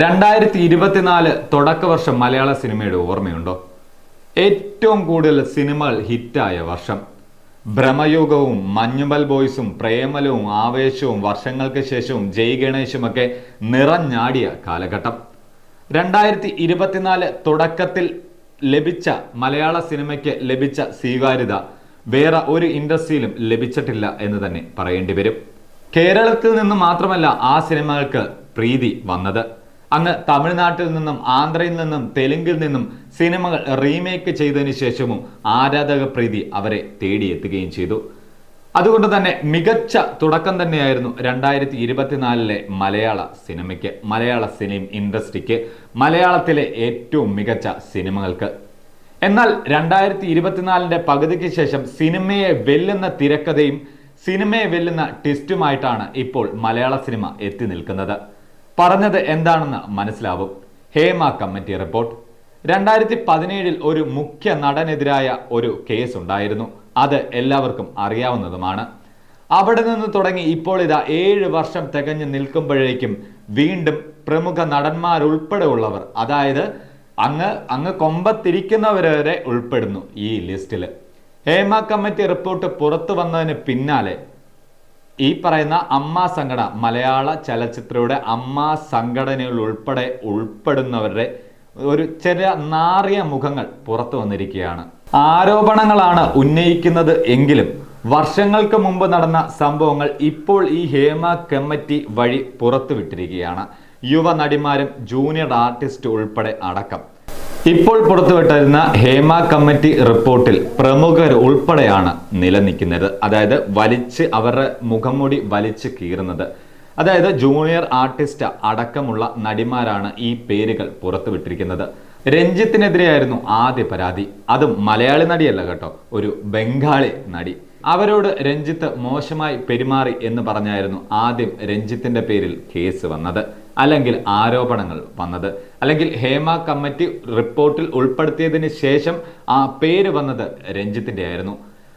രണ്ടായിരത്തി ഇരുപത്തിനാല് തുടക്ക വർഷം മലയാള സിനിമയുടെ ഓർമ്മയുണ്ടോ? ഏറ്റവും കൂടുതൽ സിനിമകൾ ഹിറ്റായ വർഷം. ഭ്രമയുഗവും മഞ്ഞുമൽ ബോയ്സും പ്രേമലവും ആവേശവും വർഷങ്ങൾക്ക് ശേഷവും ജയ് ഗണേശുമൊക്കെ നിറഞ്ഞാടിയ കാലഘട്ടം. രണ്ടായിരത്തി ഇരുപത്തിനാല് തുടക്കത്തിൽ ലഭിച്ച മലയാള സിനിമയ്ക്ക് ലഭിച്ച സ്വീകാര്യത വേറെ ഒരു ഇൻഡസ്ട്രിയിലും ലഭിച്ചിട്ടില്ല എന്ന് തന്നെ പറയേണ്ടി വരും. കേരളത്തിൽ നിന്ന് മാത്രമല്ല ആ സിനിമകൾക്ക് പ്രീതി വന്നത്. അങ്ങ് തമിഴ്നാട്ടിൽ നിന്നും ആന്ധ്രയിൽ നിന്നും തെലുങ്കിൽ നിന്നും സിനിമകൾ റീമേക്ക് ചെയ്തതിന് ശേഷവും ആരാധക പ്രീതി അവരെ തേടിയെത്തുകയും ചെയ്തു. അതുകൊണ്ട് തന്നെ മികച്ച തുടക്കം തന്നെയായിരുന്നു രണ്ടായിരത്തി ഇരുപത്തിനാലിലെ മലയാള സിനിമയ്ക്ക് മലയാള സിനിമ ഇൻഡസ്ട്രിക്ക് മലയാളത്തിലെ ഏറ്റവും മികച്ച സിനിമകൾക്ക്. എന്നാൽ രണ്ടായിരത്തി ഇരുപത്തിനാലിന്റെ പകുതിക്ക് ശേഷം സിനിമയെ വെല്ലുന്ന തിരക്കഥയും സിനിമയെ വെല്ലുന്ന ട്വിസ്റ്റുമായിട്ടാണ് ഇപ്പോൾ മലയാള സിനിമ എത്തി നിൽക്കുന്നത്. പറഞ്ഞത് എന്താണെന്ന് മനസ്സിലാവും. Hema committee report. രണ്ടായിരത്തി പതിനേഴിൽ ഒരു മുഖ്യ നടനെതിരായ ഒരു കേസ് ഉണ്ടായിരുന്നു അത് എല്ലാവർക്കും അറിയാവുന്നതുമാണ്. അവിടെ നിന്ന് തുടങ്ങി ഇപ്പോൾ ഇതാ ഏഴ് വർഷം തികഞ്ഞു നിൽക്കുമ്പോഴേക്കും വീണ്ടും പ്രമുഖ നടന്മാരുൾപ്പെടെ ഉള്ളവർ അതായത് അങ്ങ് അങ്ങ് കൊമ്പത്തിരിക്കുന്നവരെ ഉൾപ്പെടുന്നു ഈ ലിസ്റ്റിൽ ഹേമ കമ്മിറ്റി റിപ്പോർട്ട് പുറത്തു വന്നതിന് പിന്നാലെ ഈ പറയുന്ന അമ്മ സംഘടന മലയാള ചലച്ചിത്രയുടെ അമ്മ സംഘടനകൾ ഉൾപ്പെടെ ഉൾപ്പെടുന്നവരുടെ ഒരു ചെറിയ നാറിയ മുഖങ്ങൾ പുറത്തു വന്നിരിക്കുകയാണ്. ആരോപണങ്ങളാണ് ഉന്നയിക്കുന്നത് എങ്കിലും വർഷങ്ങൾക്ക് മുമ്പ് നടന്ന സംഭവങ്ങൾ ഇപ്പോൾ ഈ ഹേമ കമ്മിറ്റി വഴി പുറത്തുവിട്ടിരിക്കുകയാണ്. യുവ നടിമാരും ജൂനിയർ ആർട്ടിസ്റ്റ് ഉൾപ്പെടെ അടക്കം. ഇപ്പോൾ പുറത്തുവിട്ടിരുന്ന ഹേമ കമ്മിറ്റി റിപ്പോർട്ടിൽ പ്രമുഖർ ഉൾപ്പെടെയാണ് നിലനിൽക്കുന്നത്. അതായത് വലിച്ച് അവരുടെ മുഖംമൂടി വലിച്ച് കീറുന്നത്. അതായത് ജൂനിയർ ആർട്ടിസ്റ്റ് അടക്കമുള്ള നടിമാരാണ് ഈ പേരുകൾ പുറത്തുവിട്ടിരിക്കുന്നത്. രഞ്ജിത്തിനെതിരെയായിരുന്നു ആദ്യ പരാതി. അതും മലയാളി നടിയല്ല കേട്ടോ ഒരു ബംഗാളി നടി. അവരോട് രഞ്ജിത്ത് മോശമായി പെരുമാറി എന്ന് പറഞ്ഞായിരുന്നു ആദ്യം രഞ്ജിത്തിന്റെ പേരിൽ കേസ് വന്നത്. അല്ലെങ്കിൽ ആരോപണങ്ങൾ വന്നത്. അല്ലെങ്കിൽ ഹേമ കമ്മിറ്റി റിപ്പോർട്ടിൽ ഉൾപ്പെടുത്തിയതിന് ശേഷം ആ പേര് വന്നത് രഞ്ജിത്തിന്റെ ആയിരുന്നു.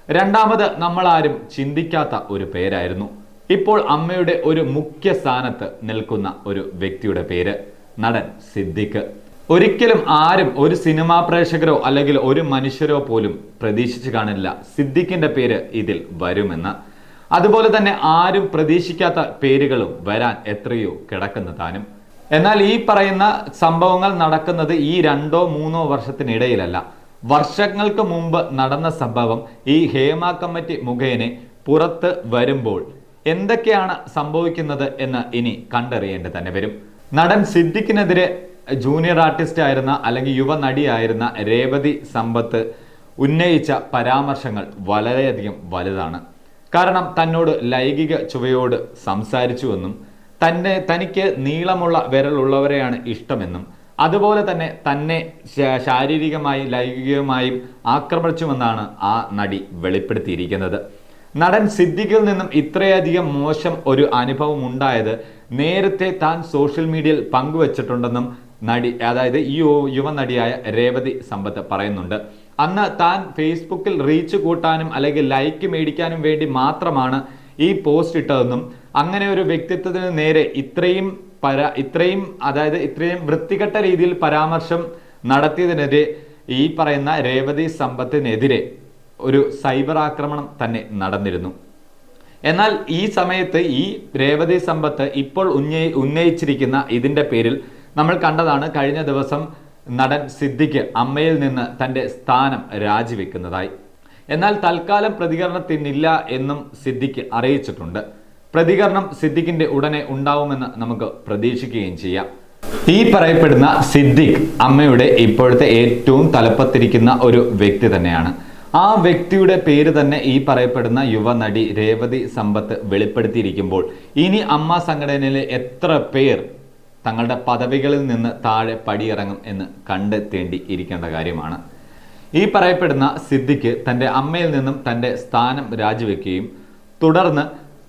രണ്ടാമത് നമ്മളാരും ചിന്തിക്കാത്ത ഒരു പേരായിരുന്നു. ഇപ്പോൾ അമ്മയുടെ ഒരു മുഖ്യ സ്ഥാനത്ത് നിൽക്കുന്ന ഒരു വ്യക്തിയുടെ പേര് നടൻ സിദ്ദിഖ്. ഒരിക്കലും ആരും ഒരു സിനിമാ പ്രേക്ഷകരോ അല്ലെങ്കിൽ ഒരു മനുഷ്യരോ പോലും പ്രതീക്ഷിച്ചു കാണില്ല സിദ്ദിഖിന്റെ പേര് ഇതിൽ വരുമെന്ന്. അതുപോലെ തന്നെ ആരും പ്രതീക്ഷിക്കാത്ത പേരുകളും വരാൻ എത്രയോ കിടക്കുന്നതാനും എന്നാൽ ഈ പറയുന്ന സംഭവങ്ങൾ നടക്കുന്നത് ഈ രണ്ടോ മൂന്നോ വർഷത്തിനിടയിലല്ല. വർഷങ്ങൾക്ക് മുമ്പ് നടന്ന സംഭവം ഈ ഹേമ കമ്മിറ്റി മുഖേന പുറത്ത് വരുമ്പോൾ എന്തൊക്കെയാണ് സംഭവിക്കുന്നത് എന്ന് ഇനി കണ്ടറിയേണ്ടി തന്നെ വരും. നടൻ സിദ്ദിഖിനെതിരെ ജൂനിയർ ആർട്ടിസ്റ്റ് ആയിരുന്ന അല്ലെങ്കിൽ യുവ നടിയായിരുന്ന രേവതി സമ്പത്ത് ഉന്നയിച്ച പരാമർശങ്ങൾ വളരെയധികം വലുതാണ്. കാരണം തന്നോട് ലൈംഗിക ചുവയോട് സംസാരിച്ചുവെന്നും തന്നെ തനിക്ക് നീളമുള്ള വിരലുള്ളവരെയാണ് ഇഷ്ടമെന്നും അതുപോലെ തന്നെ തന്നെ ശാരീരികമായി ലൈംഗികമായും ആക്രമിച്ചുവെന്നാണ് ആ നടി വെളിപ്പെടുത്തിയിരിക്കുന്നത്. നടൻ സിദ്ദിഖിൽ നിന്നും ഇത്രയധികം മോശം ഒരു അനുഭവം ഉണ്ടായത് നേരത്തെ താൻ സോഷ്യൽ മീഡിയയിൽ പങ്കുവച്ചിട്ടുണ്ടെന്നും നടി അതായത് ഈ യുവ നടിയായ രേവതി സമ്പത്ത് പറയുന്നുണ്ട്. അന്ന് താൻ ഫേസ്ബുക്കിൽ റീച്ച് കൂട്ടാനും അല്ലെങ്കിൽ ലൈക്ക് മേടിക്കാനും വേണ്ടി മാത്രമാണ് ഈ പോസ്റ്റ് ഇട്ടതെന്നും അങ്ങനെ ഒരു വ്യക്തിത്വത്തിന് നേരെ ഇത്രയും പര ഇത്രയും അതായത് ഇത്രയും വൃത്തികെട്ട രീതിയിൽ പരാമർശം നടത്തിയതിനെതിരെ ഈ പറയുന്ന രേവതി സമ്പത്തിനെതിരെ ഒരു സൈബർ ആക്രമണം തന്നെ നടന്നിരുന്നു. എന്നാൽ ഈ സമയത്ത് ഈ രേവതി സമ്പത്ത് ഇപ്പോൾ ഉന്നയി ഉന്നയിച്ചിരിക്കുന്ന ഇതിന്റെ പേരിൽ നമ്മൾ കണ്ടതാണ് കഴിഞ്ഞ ദിവസം നടൻ സിദ്ദിഖ് അമ്മയിൽ നിന്ന് തന്റെ സ്ഥാനം രാജിവെക്കുന്നതായി. എന്നാൽ തൽക്കാലം പ്രതികരണത്തിനില്ല എന്നും സിദ്ദിഖ് അറിയിച്ചിട്ടുണ്ട്. പ്രതികരണം സിദ്ദിഖിന്റെ ഉടനെ ഉണ്ടാവുമെന്ന് നമുക്ക് പ്രതീക്ഷിക്കുകയും ചെയ്യാം. ഈ പറയപ്പെടുന്ന സിദ്ദിഖ് അമ്മയുടെ ഇപ്പോഴത്തെ ഏറ്റവും തലപ്പത്തിരിക്കുന്ന ഒരു വ്യക്തി തന്നെയാണ്. ആ വ്യക്തിയുടെ പേര് തന്നെ ഈ പറയപ്പെടുന്ന യുവനടി രേവതി സമ്പത്ത് വെളിപ്പെടുത്തിയിരിക്കുമ്പോൾ ഇനി അമ്മ സംഘടനയിലെ എത്ര പേർ തങ്ങളുടെ പദവികളിൽ നിന്ന് താഴെ പടിയിറങ്ങും എന്ന് കണ്ടെത്തേണ്ടി ഇരിക്കേണ്ട കാര്യമാണ്. ഈ പറയപ്പെടുന്ന സിദ്ദിഖ് തന്റെ അമ്മയിൽ നിന്നും തന്റെ സ്ഥാനം രാജിവെക്കുകയും തുടർന്ന്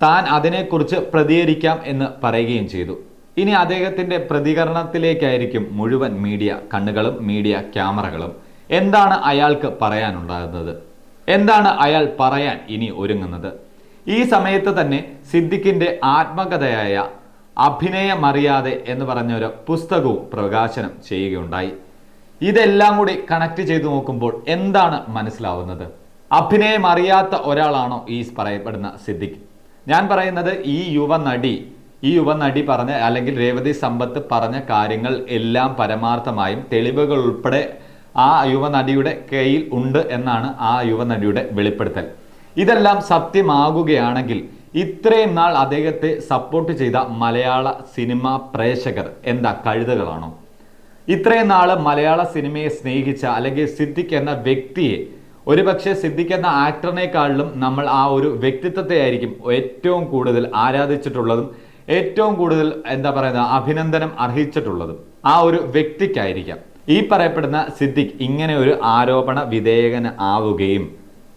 താൻ അതിനെക്കുറിച്ച് പ്രതികരിക്കാം എന്ന് പറയുകയും ചെയ്തു. ഇനി അദ്ദേഹത്തിന്റെ പ്രതികരണത്തിലേക്കായിരിക്കും മുഴുവൻ മീഡിയ കണ്ണുകളും മീഡിയ ക്യാമറകളും. എന്താണ് അയാൾക്ക് പറയാനുണ്ടാകുന്നത്? എന്താണ് അയാൾ പറയാൻ ഇനി ഒരുങ്ങുന്നത്? ഈ സമയത്ത് തന്നെ സിദ്ദിഖിന്റെ ആത്മകഥയായ അഭിനയമറിയാതെ എന്ന് പറഞ്ഞ ഒരു പുസ്തകവും പ്രകാശനം ചെയ്യുകയുണ്ടായി. ഇതെല്ലാം കൂടി കണക്ട് ചെയ്തു നോക്കുമ്പോൾ എന്താണ് മനസ്സിലാവുന്നത്? അഭിനയം അറിയാത്ത ഒരാളാണോ ഈ പറയപ്പെടുന്ന സിദ്ദിഖ്? ഞാൻ പറയുന്നത് ഈ യുവനടി ഈ യുവനടി പറഞ്ഞ അല്ലെങ്കിൽ രേവതി സമ്പത്ത് പറഞ്ഞ കാര്യങ്ങൾ എല്ലാം പരമാർത്ഥമായും തെളിവുകൾ ഉൾപ്പെടെ ആ യുവനടിയുടെ കയ്യിൽ ഉണ്ട് എന്നാണ് ആ യുവനടിയുടെ വെളിപ്പെടുത്തൽ. ഇതെല്ലാം സത്യമാകുകയാണെങ്കിൽ ഇത്രയും നാൾ അദ്ദേഹത്തെ സപ്പോർട്ട് ചെയ്ത മലയാള സിനിമ പ്രേക്ഷകർ എന്താ കഴുതകളാണോ? ഇത്രയും നാൾ മലയാള സിനിമയെ സ്നേഹിച്ച അല്ലെങ്കിൽ സിദ്ദിഖ് എന്ന വ്യക്തിയെ ഒരുപക്ഷെ സിദ്ദിഖ് എന്ന ആക്ടറിനേക്കാളിലും നമ്മൾ ആ ഒരു വ്യക്തിത്വത്തെ ആയിരിക്കും ഏറ്റവും കൂടുതൽ ആരാധിച്ചിട്ടുള്ളതും ഏറ്റവും കൂടുതൽ എന്താ പറയുന്നത് അഭിനന്ദനം അർഹിച്ചിട്ടുള്ളതും ആ ഒരു വ്യക്തിക്കായിരിക്കാം. ഈ പറയപ്പെടുന്ന സിദ്ദിഖ് ഇങ്ങനെ ഒരു ആരോപണ വിധേയകൻ ആവുകയും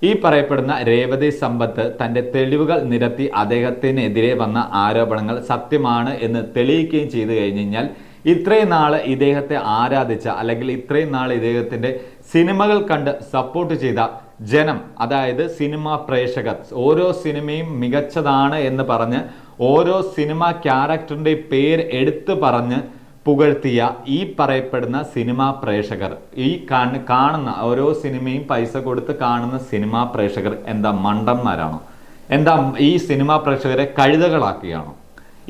ഈ പറയപ്പെടുന്ന രേവതി സമ്പത്ത് തന്റെ തെളിവുകൾ നിരത്തി അദ്ദേഹത്തിനെതിരെ വന്ന ആരോപണങ്ങൾ സത്യമാണ് എന്ന് തെളിയിക്കുകയും ചെയ്തു കഴിഞ്ഞു കഴിഞ്ഞാൽ ഇത്രയും നാൾ ഇദ്ദേഹത്തെ ആരാധിച്ച അല്ലെങ്കിൽ ഇത്രയും നാൾ ഇദ്ദേഹത്തിന്റെ സിനിമകൾ കണ്ട് സപ്പോർട്ട് ചെയ്ത ജനം അതായത് സിനിമ പ്രേക്ഷകർ ഓരോ സിനിമയും മികച്ചതാണ് എന്ന് പറഞ്ഞ് ഓരോ സിനിമ ക്യാരക്ടറിന്റെ പേര് എടുത്തു പറഞ്ഞ് പുകഴ്ത്തിയ ഈ പറയപ്പെടുന്ന സിനിമാ പ്രേക്ഷകർ ഈ കാണ- കാണുന്ന ഓരോ സിനിമയും പൈസ കൊടുത്ത് കാണുന്ന സിനിമാ പ്രേക്ഷകർ എന്താ മണ്ടന്മാരാണോ? എന്താ ഈ സിനിമാ പ്രേക്ഷകരെ കഴുതകളാക്കുകയാണോ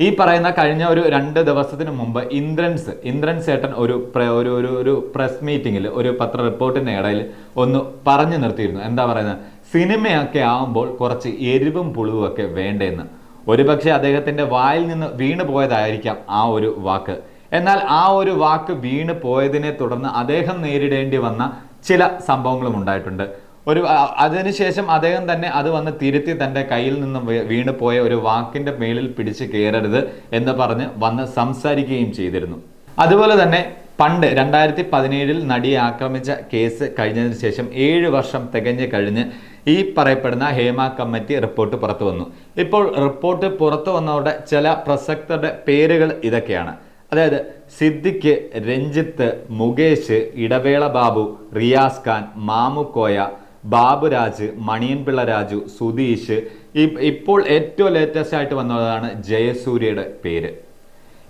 ഈ പറയുന്ന കഴിഞ്ഞ ഒരു രണ്ട് ദിവസത്തിന് മുമ്പ് ഇന്ദ്രൻസ് ഇന്ദ്രൻസ് ചേട്ടൻ ഒരു ഒരു ഒരു പ്രസ് മീറ്റിംഗിൽ ഒരു പത്ര റിപ്പോർട്ടിന്റെ ഇടയിൽ ഒന്ന് പറഞ്ഞു നിർത്തിയിരുന്നു. എന്താ പറയുന്നത്? സിനിമയൊക്കെ ആവുമ്പോൾ കുറച്ച് എരിവും പുളിവും ഒക്കെ വേണ്ടേന്ന്. ഒരുപക്ഷെ അദ്ദേഹത്തിന്റെ വായിൽ നിന്ന് വീണു പോയതായിരിക്കാം ആ ഒരു വാക്ക്. എന്നാൽ ആ ഒരു വാക്ക് വീണ് പോയതിനെ തുടർന്ന് അദ്ദേഹം നേരിടേണ്ടി വന്ന ചില സംഭവങ്ങളും ഉണ്ടായിട്ടുണ്ട്. ഒരു അതിനുശേഷം അദ്ദേഹം തന്നെ അത് വന്ന് തിരുത്തി തന്റെ കയ്യിൽ നിന്നും വീണ് പോയ ഒരു വാക്കിന്റെ മേലിൽ പിടിച്ച് കയറരുത് എന്ന് പറഞ്ഞ് വന്ന് സംസാരിക്കുകയും ചെയ്തിരുന്നു. അതുപോലെ തന്നെ പണ്ട് രണ്ടായിരത്തി പതിനേഴിൽ നടിയെ ആക്രമിച്ച കേസ് കഴിഞ്ഞതിന് ശേഷം ഏഴ് വർഷം തികഞ്ഞ് കഴിഞ്ഞ് ഈ പറയപ്പെടുന്ന ഹേമ കമ്മിറ്റി റിപ്പോർട്ട് പുറത്തു വന്നു. ഇപ്പോൾ റിപ്പോർട്ട് പുറത്തു വന്നവരുടെ ചില പ്രസക്തരുടെ പേരുകൾ ഇതൊക്കെയാണ്. അതായത് സിദ്ദിഖ് രഞ്ജിത്ത് മുകേഷ് ഇടവേള ബാബു റിയാസ് ഖാൻ മാമുക്കോയ ബാബുരാജ് മണിയൻപിള്ള രാജു സുധീഷ്. ഇപ്പോൾ ഏറ്റവും ലേറ്റസ്റ്റ് ആയിട്ട് വന്നതാണ് ജയസൂര്യയുടെ പേര്.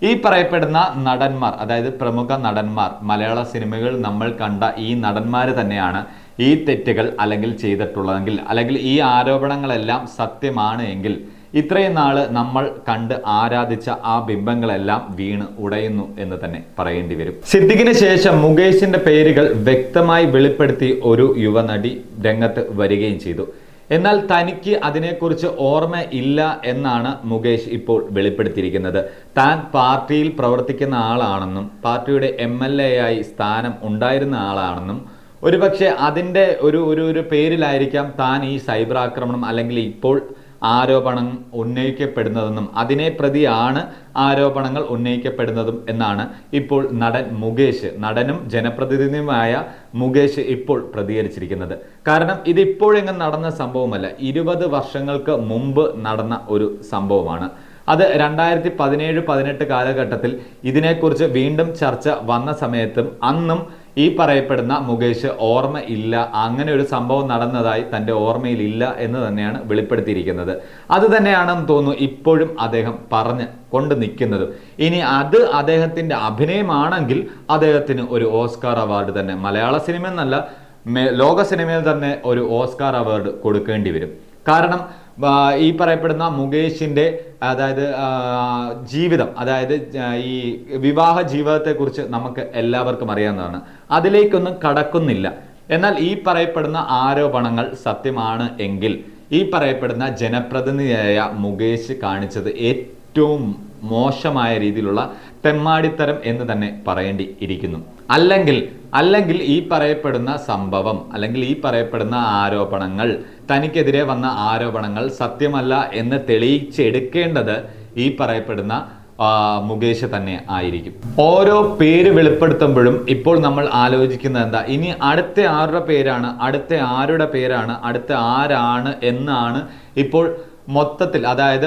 ഈ പറയപ്പെടുന്ന നടന്മാർ അതായത് പ്രമുഖ നടന്മാർ മലയാള സിനിമകൾ നമ്മൾ കണ്ട ഈ നടന്മാർ തന്നെയാണ് ഈ തെറ്റുകൾ അല്ലെങ്കിൽ ചെയ്തിട്ടുള്ളതെങ്കിൽ അല്ലെങ്കിൽ ഈ ആരോപണങ്ങളെല്ലാം സത്യമാണ് എങ്കിൽ ഇത്രയും നാൾ നമ്മൾ കണ്ട് ആരാധിച്ച ആ ബിംബങ്ങളെല്ലാം വീണ് ഉടയുന്നു എന്ന് തന്നെ പറയേണ്ടി വരും. സിദ്ദിഖിന് ശേഷം മുകേഷിന്റെ പേരുകൾ വ്യക്തമായി വെളിപ്പെടുത്തി ഒരു യുവനടി രംഗത്ത് വരികയും ചെയ്തു. എന്നാൽ തനിക്ക് അതിനെക്കുറിച്ച് ഓർമ്മ ഇല്ല എന്നാണ് മുകേഷ് ഇപ്പോൾ വെളിപ്പെടുത്തിയിരിക്കുന്നത്. താൻ പാർട്ടിയിൽ പ്രവർത്തിക്കുന്ന ആളാണെന്നും പാർട്ടിയുടെ എം എൽ എ ആയി സ്ഥാനം ഉണ്ടായിരുന്ന ആളാണെന്നും ഒരുപക്ഷെ അതിന്റെ ഒരു ഒരു ഒരു പേരിലായിരിക്കാം താൻ ഈ സൈബർ ആക്രമണം അല്ലെങ്കിൽ ഇപ്പോൾ ആരോപണം ഉന്നയിക്കപ്പെടുന്നതെന്നും അതിനെ പ്രതിയാണ് ആരോപണങ്ങൾ ഉന്നയിക്കപ്പെടുന്നതും എന്നാണ് ഇപ്പോൾ നടൻ മുകേഷ് നടനും ജനപ്രതിനിധിയുമായ മുകേഷ് ഇപ്പോൾ പ്രതികരിച്ചിരിക്കുന്നത്. കാരണം ഇതിപ്പോഴെങ്ങും നടന്ന സംഭവമല്ല ഇരുപത് വർഷങ്ങൾക്ക് മുമ്പ് നടന്ന ഒരു സംഭവമാണ്. അത് രണ്ടായിരത്തി പതിനേഴ് പതിനെട്ട് കാലഘട്ടത്തിൽ ഇതിനെക്കുറിച്ച് വീണ്ടും ചർച്ച വന്ന സമയത്തും അന്നും ഈ പറയപ്പെടുന്ന മുകേഷ് ഓർമ്മ ഇല്ല അങ്ങനെ ഒരു സംഭവം നടന്നതായി തന്റെ ഓർമ്മയിൽ ഇല്ല എന്ന് തന്നെയാണ് വെളിപ്പെടുത്തിയിരിക്കുന്നത്. അത് തന്നെയാണെന്ന് തോന്നുന്നു ഇപ്പോഴും അദ്ദേഹം പറഞ്ഞ് കൊണ്ട് നിൽക്കുന്നതും. ഇനി അത് അദ്ദേഹത്തിന്റെ അഭിനയമാണെങ്കിൽ അദ്ദേഹത്തിന് ഒരു ഓസ്കാർ അവാർഡ് തന്നെ. മലയാള സിനിമ എന്നല്ല ലോക സിനിമയിൽ തന്നെ ഒരു ഓസ്കാർ അവാർഡ് കൊടുക്കേണ്ടി വരും. കാരണം ഈ പറയപ്പെടുന്ന മുകേഷിന്റെ അതായത് ജീവിതം അതായത് ഈ വിവാഹ ജീവിതത്തെക്കുറിച്ച് നമുക്ക് എല്ലാവർക്കും അറിയാവുന്നതാണ്. അതിലേക്കൊന്നും കടക്കുന്നില്ല. എന്നാൽ ഈ പറയപ്പെടുന്ന ആരോപണങ്ങൾ സത്യമാണ് എങ്കിൽ ഈ പറയപ്പെടുന്ന ജനപ്രതിനിധിയായ മുകേഷ് കാണിച്ചത് ഏറ്റവും മോശമായ രീതിയിലുള്ള തെമ്മാടിത്തരം എന്ന് തന്നെ പറയേണ്ടി ഇരിക്കുന്നു അല്ലെങ്കിൽ അല്ലെങ്കിൽ ഈ പറയപ്പെടുന്ന സംഭവം അല്ലെങ്കിൽ ഈ പറയപ്പെടുന്ന ആരോപണങ്ങൾ തനിക്കെതിരെ വന്ന ആരോപണങ്ങൾ സത്യമല്ല എന്ന് തെളിയിച്ചെടുക്കേണ്ടത് ഈ പറയപ്പെടുന്ന മുകേഷ് തന്നെ ആയിരിക്കും. ഓരോ പേര് വെളിപ്പെടുത്തുമ്പോഴും ഇപ്പോൾ നമ്മൾ ആലോചിക്കുന്നത് എന്താ? ഇനി അടുത്ത ആരുടെ പേരാണ്? അടുത്ത ആരുടെ പേരാണ്? അടുത്ത ആരാണ്? എന്നാണ് ഇപ്പോൾ മൊത്തത്തിൽ അതായത്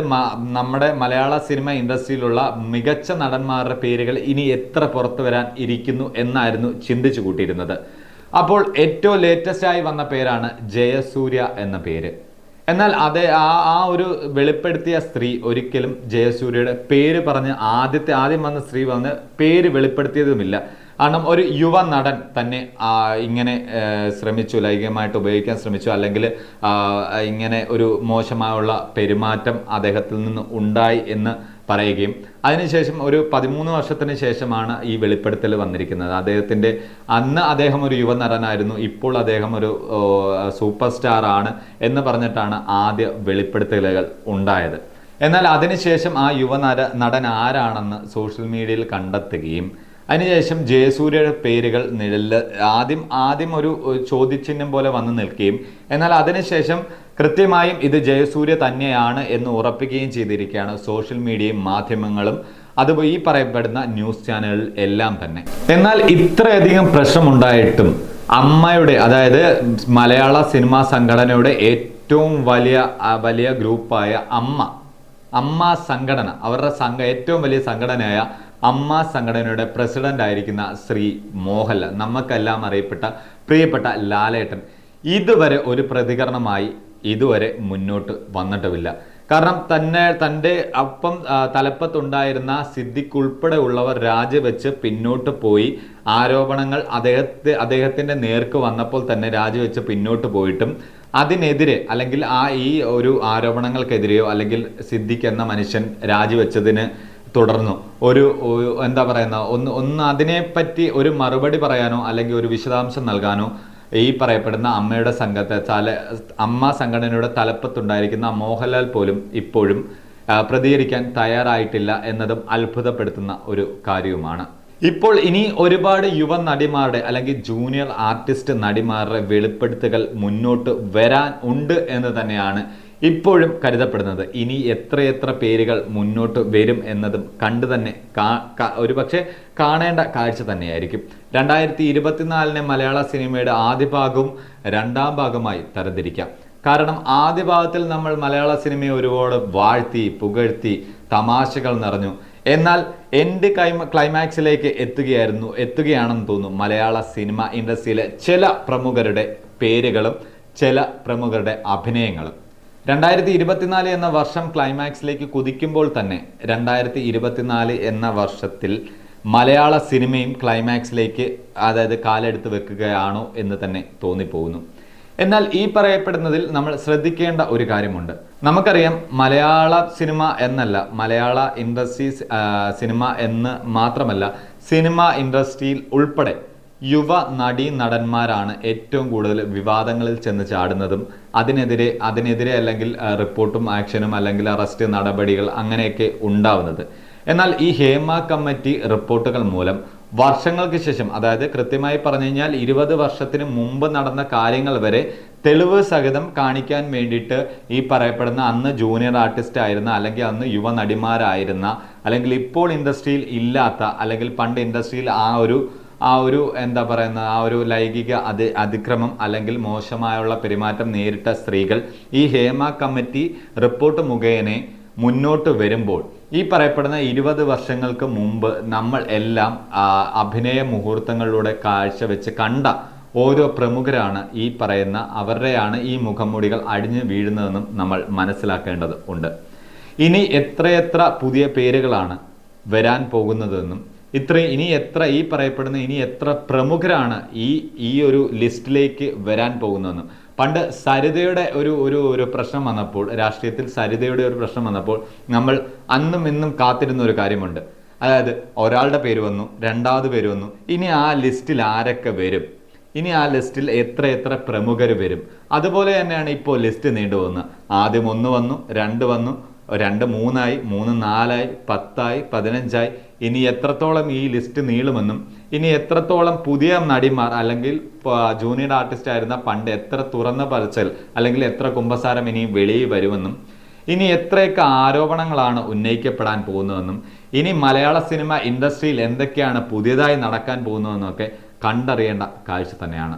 നമ്മുടെ മലയാള സിനിമ ഇൻഡസ്ട്രിയിലുള്ള മികച്ച നടന്മാരുടെ പേരുകൾ ഇനി എത്ര പുറത്തു വരാൻ ഇരിക്കുന്നു എന്നായിരുന്നു ചിന്തിച്ചു കൂട്ടിയിരുന്നത്. അപ്പോൾ ഏറ്റവും ലേറ്റസ്റ്റ് ആയി വന്ന പേരാണ് ജയസൂര്യ എന്ന പേര്. എന്നാൽ അതേ ആ ആ ഒരു വെളിപ്പെടുത്തിയ സ്ത്രീ ഒരിക്കലും ജയസൂര്യയുടെ പേര് പറഞ്ഞ് ആദ്യത്തെ ആദ്യം വന്ന സ്ത്രീ വന്ന് പേര് വെളിപ്പെടുത്തിയതുമില്ല. കാരണം ഒരു യുവ നടൻ തന്നെ ഇങ്ങനെ ശ്രമിച്ചു ലൈംഗികമായിട്ട് ഉപയോഗിക്കാൻ ശ്രമിച്ചു അല്ലെങ്കിൽ ഇങ്ങനെ ഒരു മോശമായുള്ള പെരുമാറ്റം അദ്ദേഹത്തിൽ നിന്ന് ഉണ്ടായി എന്ന് പറയുകയും അതിനുശേഷം ഒരു പതിമൂന്ന് വർഷത്തിന് ശേഷമാണ് ഈ വെളിപ്പെടുത്തൽ വന്നിരിക്കുന്നത്. അദ്ദേഹത്തിന്റെ അന്ന് അദ്ദേഹം ഒരു യുവ നടനായിരുന്നു ഇപ്പോൾ അദ്ദേഹം ഒരു സൂപ്പർ സ്റ്റാർ ആണ് എന്ന് പറഞ്ഞിട്ടാണ് ആദ്യ വെളിപ്പെടുത്തലുകൾ ഉണ്ടായത്. എന്നാൽ അതിനുശേഷം ആ യുവ നടൻ ആരാണെന്ന് സോഷ്യൽ മീഡിയയിൽ കണ്ടെത്തുകയും അതിനുശേഷം ജയസൂര്യയുടെ പേരുകൾ നിഴലിൽ ആദ്യം ആദ്യം ഒരു ചോദ്യചിഹ്നം പോലെ വന്ന് നിൽക്കുകയും എന്നാൽ അതിനുശേഷം കൃത്യമായും ഇത് ജയസൂര്യ തന്നെയാണ് എന്ന് ഉറപ്പിക്കുകയും ചെയ്തിരിക്കുകയാണ് സോഷ്യൽ മീഡിയയും മാധ്യമങ്ങളും. അതുപോലെ ഈ പറയപ്പെടുന്ന ന്യൂസ് ചാനലുകൾ എല്ലാം തന്നെ. എന്നാൽ ഇത്രയധികം പ്രശ്നമുണ്ടായിട്ടും അമ്മയുടെ അതായത് മലയാള സിനിമാ സംഘടനയുടെ ഏറ്റവും വലിയ വലിയ ഗ്രൂപ്പായ അമ്മ അമ്മ സംഘടന അവരുടെ സംഘ ഏറ്റവും വലിയ സംഘടനയായ അമ്മ സംഘടനയുടെ പ്രസിഡന്റ് ആയിരിക്കുന്ന ശ്രീ മോഹൻലാൽ നമുക്കെല്ലാം അറിയപ്പെട്ട പ്രിയപ്പെട്ട ലാലേട്ടൻ. ഇതുവരെ ഒരു പ്രതികരണമായി ഇതുവരെ മുന്നോട്ട് വന്നിട്ടുമില്ല. കാരണം തന്നെ തന്റെ അപ്പം തലപ്പത്തുണ്ടായിരുന്ന സിദ്ദിഖ് ഉൾപ്പെടെ ഉള്ളവർ രാജിവെച്ച് പിന്നോട്ട് പോയി. ആരോപണങ്ങൾ അദ്ദേഹത്തെ അദ്ദേഹത്തിന്റെ നേർക്ക് വന്നപ്പോൾ തന്നെ രാജിവെച്ച് പിന്നോട്ട് പോയിട്ടും അതിനെതിരെ അല്ലെങ്കിൽ ആ ഈ ഒരു ആരോപണങ്ങൾക്കെതിരെയോ അല്ലെങ്കിൽ സിദ്ദിഖ് എന്ന മനുഷ്യൻ രാജിവെച്ചതിന് തുടർന്നു. ഒരു എന്താ പറയുന്ന ഒന്ന് ഒന്ന് അതിനെപ്പറ്റി ഒരു മറുപടി പറയാനോ അല്ലെങ്കിൽ ഒരു വിശദാംശം നൽകാനോ ഈ പറയപ്പെടുന്ന അമ്മയുടെ സംഘത്തെ തല അമ്മ സംഘടനയുടെ തലപ്പത്തുണ്ടായിരിക്കുന്ന മോഹൻലാൽ പോലും ഇപ്പോഴും പ്രതികരിക്കാൻ തയ്യാറായിട്ടില്ല എന്നതും അത്ഭുതപ്പെടുത്തുന്ന ഒരു കാര്യവുമാണ്. ഇപ്പോൾ ഇനി ഒരുപാട് യുവ നടിമാരുടെ അല്ലെങ്കിൽ ജൂനിയർ ആർട്ടിസ്റ്റ് നടിമാരുടെ വെളിപ്പെടുത്തുകൾ മുന്നോട്ട് വരാൻ ഉണ്ട് എന്ന് തന്നെയാണ് ഇപ്പോഴും കരുതപ്പെടുന്നത്. ഇനി എത്രയെത്ര പേരുകൾ മുന്നോട്ട് വരും എന്നതും കണ്ടു തന്നെ ഒരുപക്ഷെ കാണേണ്ട കാഴ്ച തന്നെയായിരിക്കും. രണ്ടായിരത്തി ഇരുപത്തിനാലിനെ മലയാള സിനിമയുടെ ആദ്യ ഭാഗവും രണ്ടാം ഭാഗമായി തരംതിരിക്കാം. കാരണം ആദ്യ ഭാഗത്തിൽ നമ്മൾ മലയാള സിനിമയെ ഒരുപാട് വാഴ്ത്തി പുകഴ്ത്തി തമാശകൾ നിറഞ്ഞു. എന്നാൽ എൻഡ് ക്ലൈമ ക്ലൈമാക്സിലേക്ക് എത്തുകയായിരുന്നു എത്തുകയാണെന്ന് തോന്നുന്നു. മലയാള സിനിമ ഇൻഡസ്ട്രിയിലെ ചില പ്രമുഖരുടെ പേരുകളും ചില പ്രമുഖരുടെ അഭിനയങ്ങളും. രണ്ടായിരത്തി ഇരുപത്തിനാല് എന്ന വർഷം ക്ലൈമാക്സിലേക്ക് കുതിക്കുമ്പോൾ തന്നെ രണ്ടായിരത്തി ഇരുപത്തിനാല് എന്ന വർഷത്തിൽ മലയാള സിനിമയും ക്ലൈമാക്സിലേക്ക് അതായത് കാലെടുത്ത് വെക്കുകയാണോ എന്ന് തന്നെ തോന്നിപ്പോകുന്നു. എന്നാൽ ഈ പറയപ്പെടുന്നതിൽ നമ്മൾ ശ്രദ്ധിക്കേണ്ട ഒരു കാര്യമുണ്ട്. നമുക്കറിയാം മലയാള സിനിമ എന്നല്ല മലയാള ഇൻഡസ്ട്രി സിനിമ എന്ന് മാത്രമല്ല സിനിമ ഇൻഡസ്ട്രിയിൽ ഉൾപ്പെടെ യുവ നടീ നടന്മാരാണ് ഏറ്റവും കൂടുതൽ വിവാദങ്ങളിൽ ചെന്ന് ചാടുന്നതും അതിനെതിരെ അതിനെതിരെ അല്ലെങ്കിൽ റിപ്പോർട്ടും ആക്ഷനും അല്ലെങ്കിൽ അറസ്റ്റ് നടപടികൾ അങ്ങനെയൊക്കെ ഉണ്ടാവുന്നത്. എന്നാൽ ഈ ഹേമ കമ്മിറ്റി റിപ്പോർട്ടുകൾ മൂലം വർഷങ്ങൾക്ക് ശേഷം അതായത് കൃത്യമായി പറഞ്ഞു കഴിഞ്ഞാൽ ഇരുപത് വർഷത്തിന് മുമ്പ് നടന്ന കാര്യങ്ങൾ വരെ തെളിവ് സഹിതം കാണിക്കാൻ വേണ്ടിയിട്ട് ഈ പറയപ്പെടുന്ന അന്ന് ജൂനിയർ ആർട്ടിസ്റ്റ് ആയിരുന്ന അല്ലെങ്കിൽ അന്ന് യുവ നടിമാരായിരുന്ന അല്ലെങ്കിൽ ഇപ്പോൾ ഇൻഡസ്ട്രിയിൽ ഇല്ലാത്ത അല്ലെങ്കിൽ പണ്ട് ഇൻഡസ്ട്രിയിൽ ആ ഒരു ആ ഒരു എന്താ പറയുന്ന ആ ഒരു ലൈംഗിക അതി അതിക്രമം അല്ലെങ്കിൽ മോശമായുള്ള പെരുമാറ്റം നേരിട്ട സ്ത്രീകൾ ഈ ഹേമ കമ്മിറ്റി റിപ്പോർട്ട് മുഖേന മുന്നോട്ട് വരുമ്പോൾ ഈ പറയപ്പെടുന്ന ഇരുപത് വർഷങ്ങൾക്ക് മുമ്പ് നമ്മൾ എല്ലാം അഭിനയ മുഹൂർത്തങ്ങളിലൂടെ കാഴ്ചവെച്ച് കണ്ട ഓരോ പ്രമുഖരാണ് ഈ പറയുന്ന അവരുടെയാണ് ഈ മുഖംമൂടികൾ അടിഞ്ഞു വീഴുന്നതെന്നും നമ്മൾ മനസ്സിലാക്കേണ്ടത് ഉണ്ട്. ഇനി എത്രയെത്ര പുതിയ പേരുകളാണ് വരാൻ പോകുന്നതെന്നും ഇത്ര ഇനി എത്ര ഈ പറയപ്പെടുന്ന ഇനി എത്ര പ്രമുഖരാണ് ഈ ഈ ഒരു ലിസ്റ്റിലേക്ക് വരാൻ പോകുന്നതെന്നും പണ്ട് സരിതയുടെ ഒരു ഒരു ഒരു പ്രശ്നം വന്നപ്പോൾ രാഷ്ട്രീയത്തിൽ സരിതയുടെ ഒരു പ്രശ്നം വന്നപ്പോൾ നമ്മൾ അന്നും ഇന്നും കാത്തിരുന്ന ഒരു കാര്യമുണ്ട്. അതായത് ഒരാളുടെ പേര് വന്നു രണ്ടാമത് പേര് വന്നു. ഇനി ആ ലിസ്റ്റിൽ ആരൊക്കെ വരും? ഇനി ആ ലിസ്റ്റിൽ എത്ര എത്ര പ്രമുഖർ വരും? അതുപോലെ തന്നെയാണ് ഇപ്പോൾ ലിസ്റ്റ് നീണ്ടുപോകുന്നത് ആദ്യം ഒന്ന് വന്നു രണ്ട് വന്നു രണ്ട് മൂന്നായി മൂന്ന് നാലായി പത്തായി പതിനഞ്ചായി. ഇനി എത്രത്തോളം ഈ ലിസ്റ്റ് നീളുമെന്നും ഇനി എത്രത്തോളം പുതിയ നടിമാർ അല്ലെങ്കിൽ ജൂനിയർ ആർട്ടിസ്റ്റ് ആയിരുന്ന പണ്ട് എത്ര തുറന്ന പറച്ചൽ അല്ലെങ്കിൽ എത്ര കുംഭസാരം ഇനിയും വെളിയിൽ വരുമെന്നും ഇനി എത്രയൊക്കെ ആരോപണങ്ങളാണ് ഉന്നയിക്കപ്പെടാൻ പോകുന്നതെന്നും ഇനി മലയാള സിനിമ ഇൻഡസ്ട്രിയിൽ എന്തൊക്കെയാണ് പുതിയതായി നടക്കാൻ പോകുന്നതെന്നൊക്കെ കണ്ടറിയേണ്ട കാഴ്ച തന്നെയാണ്.